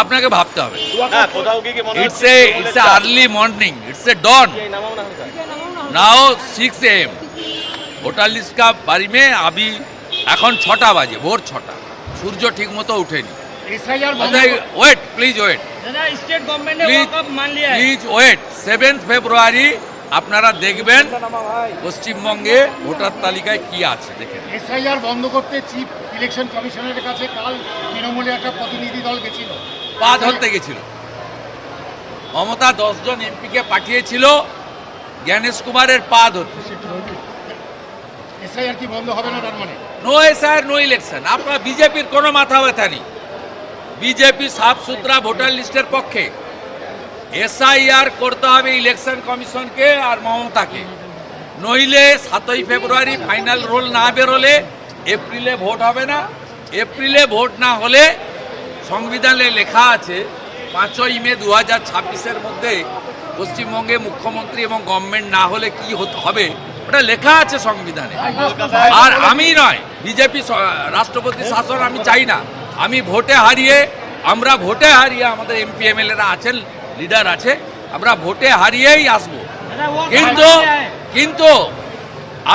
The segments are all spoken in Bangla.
আপনাকে ভাবতে হবে। It's a it's early morning it's a dawn now six AM হোটালিস কাপ বাড়ি মে আমি এখন ছটা বাজে ভোর ছটা। সূর্য ঠিক মতো উঠেনি wait please wait please wait seventh February আপনারা দেখবেন পশ্চিমবঙ্গে ভোটার তালিকায় কি আছে দেখেন এসআইআর বন্ধ করতে চিফ ইলেকশন কমিশনের কাছে কাল তৃণমূলে একটা প্রতিনিধি দল গেছিল। পা ধরতে গেছিল। মমতা দশজন এমপিকে পাঠিয়েছিল জ্ঞানেশ কুমারের পা ধরতে। এসআইআর কি বন্ধ হবে না তার মানে? নো এসআর নো ইলেকশন আপনার বিজেপির কোনো মাথা ব্যথা নেই। বিজেপি সাফ সুতরা ভোটার লিস্টের পক্ষে। এসআইআর করতে হবে ইলেকশন কমিশনকে আর মমতাকে। নইলে সাতই ফেব্রুয়ারি ফাইনাল রোল না বেরোলে এপ্রিলে ভোট হবে না। এপ্রিলে ভোট না হলে সংবিধানে লেখা আছে, পাঁচই মে দু হাজার ছাব্বিশের মধ্যে পশ্চিমবঙ্গে মুখ্যমন্ত্রী এবং গভর্নমেন্ট না হলে কি হতে, হবে? ওটা লেখা আছে সংবিধানে। আর আমি নয়, বিজেপি রাষ্ট্রপতি শাসন আমি চাই না। আমি ভোটে হারিয়ে, আমরা ভোটে হারিয়ে আমাদের এমপি এমএলএরা আছেন লিডার আছে আমরা ভোটে হারিয়েই আসব। কিন্তু কিন্তু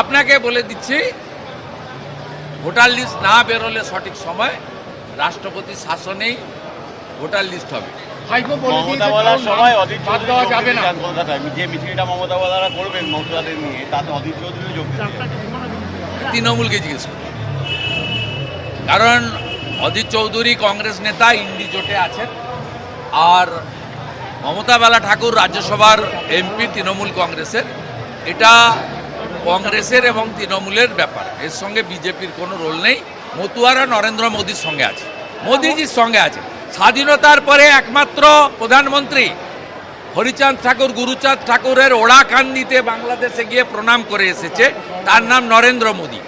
আপনাকে বলে দিচ্ছি ভোটার লিস্ট না বেরোলে সঠিক সময় রাষ্ট্রপতি শাসনেই ভোটার লিস্ট হবে। তৃণমূলকে জিজ্ঞেস করবেন কারণ অজিত চৌধুরী কংগ্রেস নেতা ইন্ডি জোটে আছেন আর মমতা বালা ঠাকুর রাজ্যসভার এমপি তৃণমূল কংগ্রেসের। এটা কংগ্রেসের এবং তৃণমূলের ব্যাপার। এর সঙ্গে বিজেপির কোনো রোল নেই। মতুয়ারা নরেন্দ্র মোদীর সঙ্গে আছে। মোদীজির সঙ্গে আছে। স্বাধীনতার পরে একমাত্র প্রধানমন্ত্রী হরিচাঁদ ঠাকুর, গুরুচাঁদ ঠাকুরের ওড়াকান্দিতে বাংলাদেশে গিয়ে প্রণাম করে এসেছে। তার নাম নরেন্দ্র মোদী।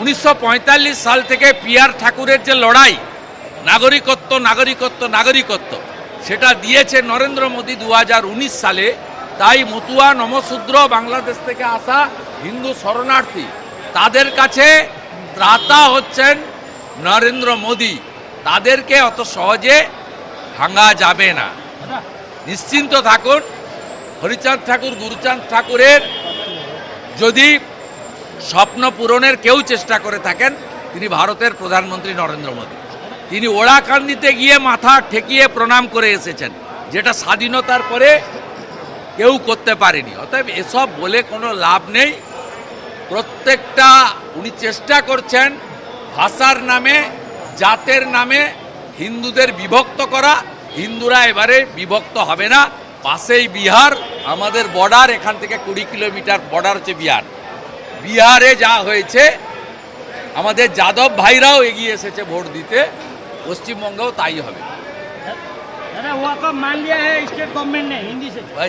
উনিশশো পঁয়তাল্লিশ সাল থেকে পিয়ার ঠাকুরের যে লড়াই, নাগরিকত্ব নাগরিকত্ব নাগরিকত্ব সেটা দিয়েছে নরেন্দ্র মোদী দু হাজার উনিশ সালে। তাই মতুয়া নমশূদ্র বাংলাদেশ থেকে আসা হিন্দু শরণার্থী, তাদের কাছে ত্রাতা হচ্ছেন নরেন্দ্র মোদী। তাদেরকে অত সহজে ভাঙা যাবে না। নিশ্চিন্ত থাকুন, হরিচাঁদ ঠাকুর, গুরুচাঁদ ঠাকুরের যদি স্বপ্ন পূরণের কেউ চেষ্টা করে থাকেন, তিনি ভারতের প্রধানমন্ত্রী নরেন্দ্র মোদী। তিনি ওড়াকান্দিতে গিয়ে মাথা ঠেকিয়ে প্রণাম করে এসেছেন, যেটা স্বাধীনতার পরে কেউ করতে পারেনি। অতএব এসব বলে কোনো লাভ নেই। প্রত্যেকটা উনি চেষ্টা করছেন ভাষার নামে, জাতের নামে হিন্দুদের বিভক্ত করা। হিন্দুরা এবারে বিভক্ত হবে না। পাশেই বিহার, আমাদের বর্ডার, এখান থেকে কুড়ি কিলোমিটার বর্ডার হচ্ছে বিহার। বিহারে যা হয়েছে, আমাদের যাদব ভাইরাও এগিয়ে এসেছে ভোট দিতে। পশ্চিমবঙ্গেও তাই হবে।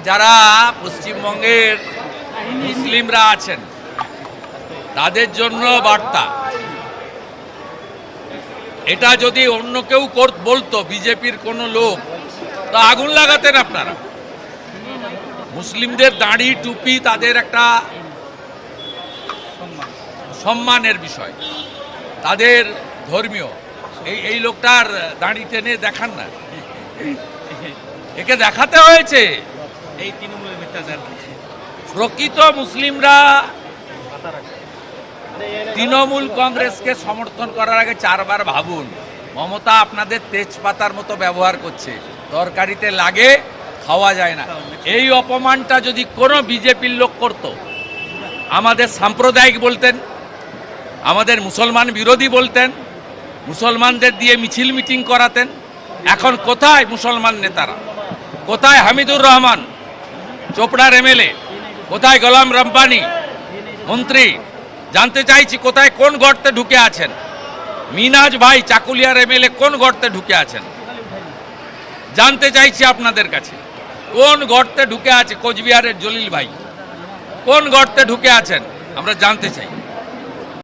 যারা পশ্চিমবঙ্গের মুসলিমরা আছেন তাদের জন্য বার্তা। এটা যদি অন্য কেউ বলতো বিজেপির কোনো লোক তা আগুন লাগাতেন আপনারা। মুসলিমদের দাঁড়ি টুপি তাদের একটা সম্মানের বিষয়। তাদের ধর্মীয়। এই এই লোকটার দাড়ি টেনে দেখান না। একে দেখাতে হয়েছে। এই তৃণমূলের মিথ্যাচার। প্রকৃত মুসলিমরা তৃণমূল কংগ্রেসকে সমর্থন করার আগে চারবার ভাবুন মমতা আপনাদের তেজপাতার মতো ব্যবহার করছে। তরকারিতে লাগে খাওয়া যায় না। এই অপমানটা যদি কোনো বিজেপির লোক করত আমাদের সাম্প্রদায়িক বলতেন আমাদের মুসলমান বিরোধী বলতেন মুসলমানদের দিয়ে মিছিল মিটিং করাতেন। এখন কোথায় মুসলমান নেতারা? কোথায় হামিদুর রহমান, চোপড়ার এমএলএ? কোথায় গোলাম রাব্বানি, মন্ত্রী? জানতে চাইছি কোথায় কোন গর্তে ঢুকে আছেন? মিনাজ ভাই, চাকুলিয়ার এমএলএ কোন গর্তে ঢুকে আছেন? জানতে চাইছি আপনাদের কাছে, কোন গর্তে ঢুকে আছে কোচবিহারের জলিল ভাই? কোন গর্তে ঢুকে আছেন? আমরা জানতে চাই।